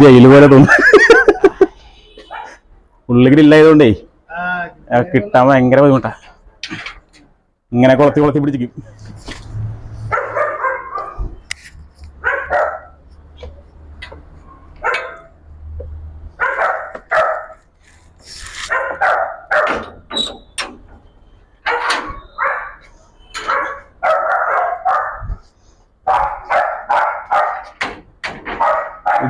Jail പോലെ തോന്നുന്നു ആ, കിട്ടാൻ ഭയങ്കര ബുദ്ധിമുട്ടാ. ഇങ്ങനെ കൊളത്തി കൊളത്തി പിടിച്ചിരിക്കും.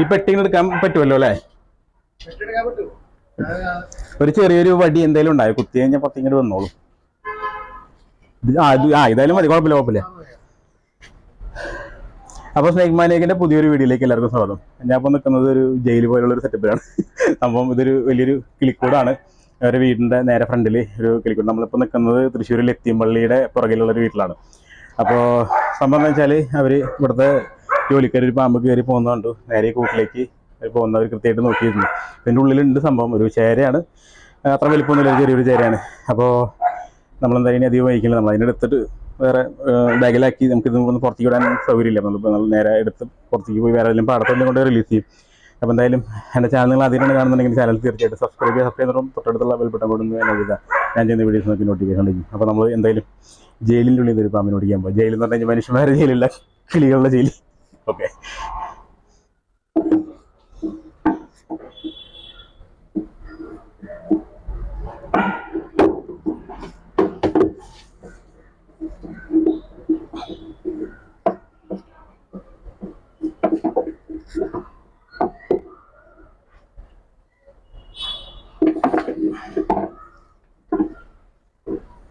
ഈ പെട്ടിങ്ങനെ എടുക്കാൻ പറ്റുമല്ലോ അല്ലേ? ഒരു ചെറിയൊരു വടി എന്തെങ്കിലും ഉണ്ടായി? കുത്തി കഴിഞ്ഞാൽ പത്തിങ്ങോട്ട് വന്നോളൂ. ആ ഇതായാലും മതി കുഴപ്പമില്ല കുഴപ്പമില്ല. അപ്പോൾ സ്നേക് മാനേഖിന്റെ പുതിയൊരു വീഡിയോയിലേക്ക് എല്ലാവർക്കും സ്വാഗതം. ഞാൻ നിൽക്കുന്നത് ഒരു ജയിൽ പോലുള്ള ഒരു സെറ്റപ്പിലാണ്. സംഭവം ഇതൊരു വലിയൊരു കിളിക്കൂടാണ്. ഒരു വീടിന്റെ നേരെ ഫ്രണ്ടിൽ ഒരു കിളിക്കൂട്. നമ്മളിപ്പോൾ നിൽക്കുന്നത് തൃശ്ശൂരിൽ എത്തിയമ്പള്ളിയുടെ പുറകിലുള്ള ഒരു വീട്ടിലാണ്. അപ്പോൾ സംഭവം എന്ന് വെച്ചാൽ അവർ ഇവിടുത്തെ ജോലിക്കാർ ഒരു പാമ്പ് കയറി പോകുന്നതുകൊണ്ട് കണ്ടു. നേരെ കൂട്ടിലേക്ക് പോകുന്നവർ കൃത്യമായിട്ട് നോക്കിയിരുന്നു. ഇതിന്റെ ഉള്ളിലുണ്ട് സംഭവം. ഒരു ചേരയാണ്. അത്ര വലിപ്പമൊന്നുമില്ല ഒരു ചെറിയൊരു ചേരയാണ്. അപ്പോൾ നമ്മളെന്തായാലും ഇനി അധികം വഹിക്കില്ല നമ്മൾ അതിനെടുത്തിട്ട് വേറെ ബാഗിലാക്കി നമുക്ക് ഒന്ന് പുറത്തേക്ക് വിടാൻ സൗകര്യമില്ല. നമ്മളിപ്പോൾ നമ്മൾ നേരെ എടുത്ത് പുറത്തേക്ക് പോയി വേറെ എല്ലാം പാടത്തെല്ലാം കൊണ്ട് റിലീസ് ചെയ്യും. അപ്പോൾ എന്തായാലും എന്റെ ചാനൽ നിങ്ങൾ ആദ്യമായിട്ട് കാണുന്നുണ്ടെങ്കിൽ ചാനൽ തീർച്ചയായിട്ടും സബ്സ്ക്രൈബ് ചെയ്യുക. സബ്സ്ക്രൈബ് ചെയ്യുമ്പോൾ തൊട്ടടുത്തുള്ള ബെൽ ബട്ടൺ കൊടുന്ന് ഞാൻ എഴുതുക. ഞാൻ ചെയ്യുന്ന വീഡിയോസ് നോക്കി നോട്ടിഫിക്കേഷൻ ഉണ്ടെങ്കിൽ അപ്പോൾ നമ്മൾ എന്തായാലും ജയിലിന്റെ ഉള്ളിൽ നിന്ന് ഒരു പാമ്പിനെ ഓടിക്കാൻ പോകും ജയിലെന്ന് എന്ന് പറഞ്ഞാൽ മനുഷ്യന്മാരുടെ ജയിലില്ല. കിളികളുടെ ജയിൽ ഓക്കെ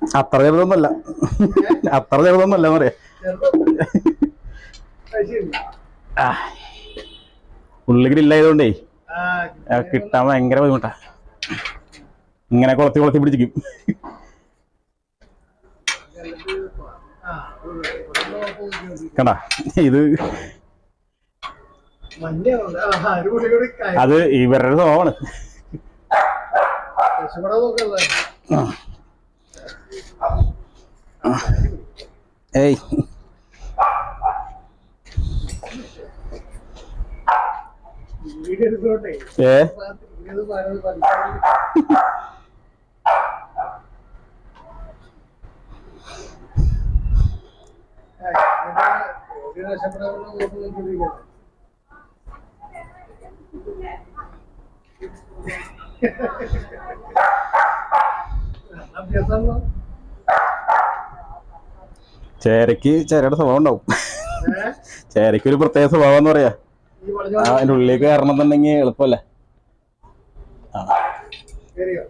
അത്ര ചെറുതൊന്നുമല്ല. അത്ര ചെറുതൊന്നുമല്ല പറയാ. പറയാം ഉള്ളിൽ ഗ്രില്ലായതുകൊണ്ടേ കിട്ടാൻ ഭയങ്കര ബുദ്ധിമുട്ടാ. ഇങ്ങനെ കൊളത്തി കൊളത്തി പിടിച്ചിരിക്കും. കണ്ടാ ഇത് അത് ഇവരുടെ സ്വഭാവമാണ്. ഏയ്. ഏ? ചേരക്ക് ചേരയുടെ സ്വഭാവം ഉണ്ടാവും. ചേരക്ക് ഒരു പ്രത്യേക സ്വഭാവം എന്ന് പറയാ. ആ, അതിന്റെ ഉള്ളിലേക്ക് കയറണം എന്നുണ്ടെങ്കിൽ എളുപ്പമല്ലേ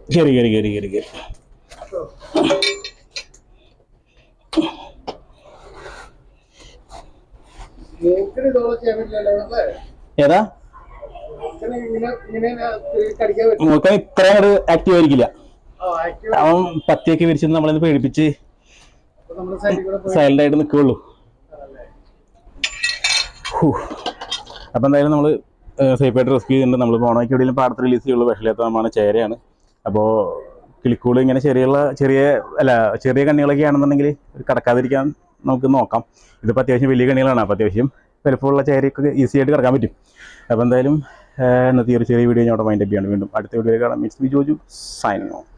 കയറി കയറി കയറി കയറി കയറി ഏതാ? മൂക്കൻ ഇത്ര അങ്ങോട്ട് ആക്റ്റീവ് ആയിരിക്കില്ല. അവൻ പത്തിയൊക്കെ വിരിച്ചു നമ്മളിന്ന് പേടിപ്പിച്ച് സൈലന്റ് ആയിട്ട് നിൽക്കുകയുള്ളൂ അപ്പം എന്തായാലും നമ്മൾ സേഫായിട്ട് റെസ്ക്യൂ ചെയ്തിട്ടുണ്ട്. നമ്മൾ പോണയ്ക്ക് എവിടെയെങ്കിലും പാടത്ത് റിലീസ് ചെയ്യുള്ളൂ നമ്മുടെ ചേരയാണ്. അപ്പോൾ കിളിക്കൂട് ഇങ്ങനെ ചെറിയുള്ള ചെറിയ അല്ല ചെറിയ കണ്ണികളൊക്കെ ആണെന്നുണ്ടെങ്കിൽ കടക്കാതിരിക്കാൻ നമുക്ക് നോക്കാം. ഇതിപ്പോൾ അത്യാവശ്യം വലിയ കണ്ണികളാണ്. അപ്പോൾ അത്യാവശ്യം വലുപ്പമുള്ള ചേരയൊക്കെ ഈസി ആയിട്ട് കിടക്കാൻ പറ്റും. അപ്പോൾ എന്തായാലും ഇന്നത്തെ ഒരു ചെറിയ വീഡിയോ ഞാൻ അവിടെ മൈൻഡ് അപ്പ് ചെയ്യാണ്. വീണ്ടും അടുത്ത വീഡിയോയിൽ കാണാം. Miss B Joju signing off